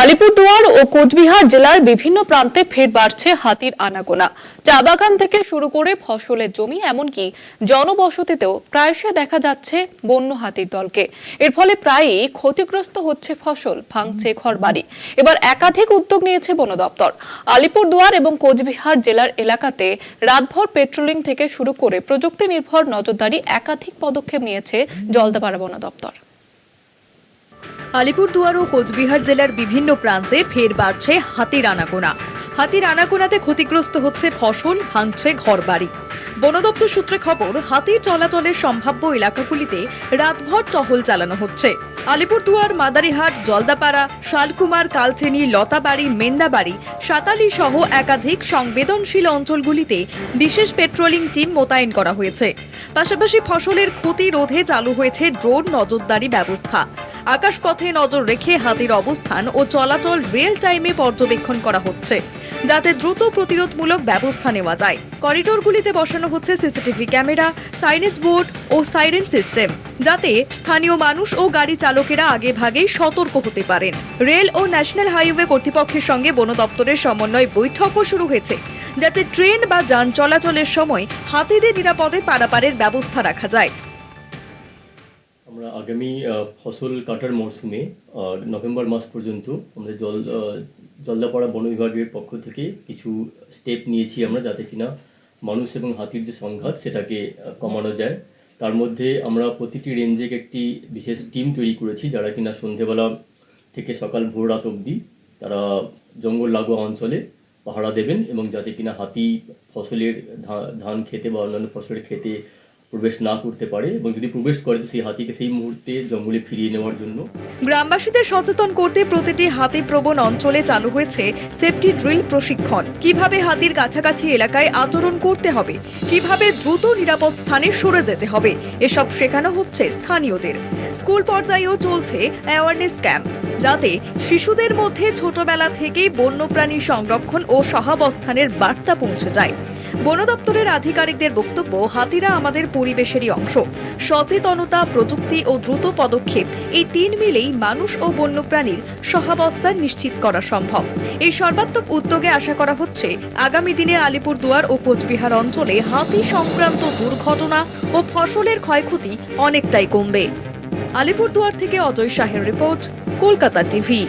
আলিপুরদুয়ার ও কোচবিহার জেলার বিভিন্ন প্রান্তে ফের বাড়ছে হাতির আনাগোনা। চা বাগান থেকে শুরু করে ফসলের জমি, এমনকি জনবসতিতেও প্রায়শই দেখা যাচ্ছে বন্য হাতির দলকে। এর ফলে প্রায়ই ক্ষতিগ্রস্ত হচ্ছে ফসল, ভাঙছে ঘরবাড়ি। এবার একাধিক উদ্যোগ নিয়েছে বন দপ্তর। আলিপুরদুয়ার এবং কোচবিহার জেলার এলাকাতে রাতভর পেট্রোলিং থেকে শুরু করে প্রযুক্তি নির্ভর নজরদারি একাধিক পদক্ষেপ নিয়েছে জলদাপাড়া বন দপ্তর। আলিপুরদুয়ার ও কোচবিহার জেলার বিভিন্ন প্রান্তে ফের বাড়ছে হাতির আনাগোনা। হাতির আনাগোনাতে ক্ষতিগ্রস্ত হচ্ছে ফসল, ভাঙছে ঘরবাড়ি। বন দপ্তর সূত্রে খবর, হাতির চলাচলের সম্ভাব্য এলাকাগুলিতে রাতভর টহল চালানো হচ্ছে। আলিপুরদুয়ার, মাদারিহাট, জলদাপাড়া, শালকুমার, কালচেনি, লতাবাড়ি, মেন্দাবাড়ি, সাতালি সহ একাধিক সংবেদনশীল অঞ্চলগুলিতে বিশেষ পেট্রোলিং টিম মোতায়েন করা হয়েছে। পাশাপাশি ফসলের ক্ষতি রোধে চালু হয়েছে ড্রোন নজরদারি ব্যবস্থা। আকাশপথে নজর রেখে হাতির অবস্থান ও চলাচল রিয়েল টাইমে পর্যবেক্ষণ করা হচ্ছে, যাতে দ্রুত প্রতিরোধমূলক ব্যবস্থা নেওয়া যায়। করিডোরগুলিতে বসানো হচ্ছে সিসিটিভি ক্যামেরা সাইনেজ বোর্ড ও সাইরেন সিস্টেম যাতে স্থানীয় মানুষ ও গাড়ি চালকেরা আগে ভাগেই সতর্ক হতে পারেন। রেল ও ন্যাশনাল হাইওয়ে কর্তৃপক্ষের সঙ্গে বন দপ্তরের সমন্বয় বৈঠকও শুরু হয়েছে, যাতে ট্রেন বা যান চলাচলের সময় হাতিদের নিরাপদে পারাপারের ব্যবস্থা রাখা যায়। আমরা আগামী ফসল কাটার মরশুমে নভেম্বর মাস পর্যন্ত আমরা জল জলদাপাড়া বন বিভাগের পক্ষ থেকে কিছু স্টেপ নিয়েছি আমরা যাতে কিনা মানুষ এবং হাতির যে সংঘাত সেটাকে কমানো যায়। তার মধ্যে আমরা প্রতিটি রেঞ্জে একটি বিশেষ টিম তৈরি করেছি যারা কিনা সন্ধেবেলা থেকে সকাল ভোর রাত অবধি তারা জঙ্গল লাগোয়া অঞ্চলে পাহারা দেবেন এবং যাতে কিনা হাতি ফসলের ধান খেতে বা অন্যান্য ফসলের খেতে প্রবেশ না করতে পারে এবং যদি প্রবেশ করে সেই হাতিকে সেই মুহূর্তে জঙ্গলে ফিরিয়ে নেওয়ার জন্য। গ্রামবাসীদের সচেতন করতে প্রতিটি হাতি প্রবণ অঞ্চলে চালু হয়েছে সেফটি ড্রিল প্রশিক্ষণ। কীভাবে হাতির কাছাকাছি এলাকায় আচরণ করতে হবে? কীভাবে দ্রুত নিরাপদ স্থানে সরে যেতে হবে? এসব শেখানো হচ্ছে স্থানীয়দের। স্কুল পর্যায়েও চলছে অ্যাওয়ারনেস ক্যাম্প যাতে শিশুদের মধ্যে ছোটবেলা থেকেই বন্যপ্রাণী সংরক্ষণ ও সহাবস্থানের বার্তা পৌঁছে যায়। বন দপ্তরের আধিকারিকদের বক্তব্য হাতিরা আমাদের পরিবেশেরই অংশ। সচেতনতা, প্রযুক্তি ও দ্রুত পদক্ষেপ এই তিন মিলেই মানুষ ও বন্যপ্রাণীর সহাবস্থান নিশ্চিত করা সম্ভব। এই সর্বাত্মক উদ্যোগে আশা করা হচ্ছে, আগামী দিনে আলিপুরদুয়ার ও কোচবিহার অঞ্চলে হাতি সংক্রান্ত দুর্ঘটনা ও ফসলের ক্ষয়ক্ষতি অনেকটাই কমবে। আলিপুরদুয়ার থেকে অজয় শাহের রিপোর্ট, কলকাতা টিভি।